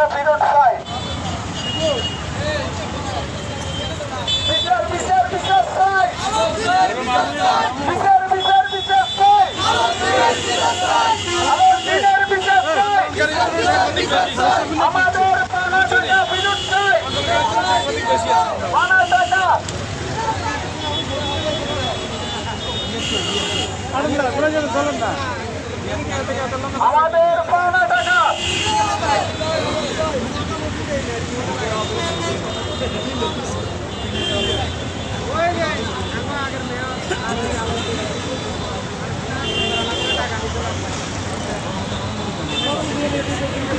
the period side. Picture, picture, picture side. Picture, picture, picture side. Our dinner, picture side. আমাদের পানা টাকা বিদ্যুৎ নাই পানা টাকা আমাদের